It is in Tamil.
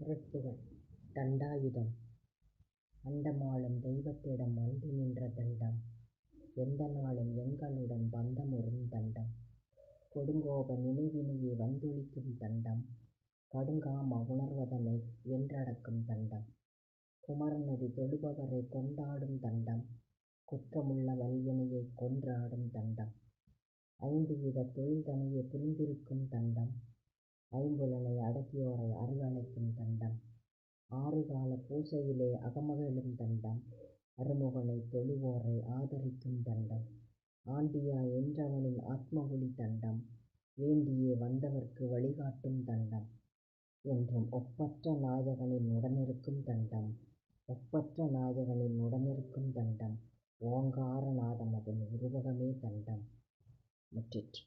முரட்டுகள் தண்டாயுதம். அண்டமாளும் தெய்வத்திடம் வந்து நின்ற தண்டம். எந்த நாளும் எங்களுடன் பந்தமுறும் தண்டம். கொடுங்கோப நினைவினையே வந்தொழிக்கும் தண்டம். கடுங்காம உணர்வதனை வென்றடக்கும் தண்டம். குமரனடி தொழுபவரைக் கொண்டாடும் தண்டம். குற்றமுள்ள வல்வினையைக் கொன்றாடும் தண்டம். ஐந்துவிதத் தொழில்தனையே புரிந்திருக்கும் தண்டம். ஐம்புலனை அடக்கியோரை அருளணைக்கும் தண்டம். ஆறுகாலப் பூசையிலே அகமகிழும் தண்டம். அருமுகனை தொழுவோரை ஆதரிக்கும் தண்டம். ஆண்டியாய் என்றவனின் ஆத்மஒளி தண்டம். வேண்டியே வந்தவர்க்கு வழிகாட்டும் தண்டம். என்றும் ஒப்பற்ற நாயகனின் உடனிருக்கும் தண்டம். ஒப்பற்ற நாயகனின் உடனிருக்கும் தண்டம். ஓங்கார நாதமதன் உருவகமே தண்டம். முற்றிற்று.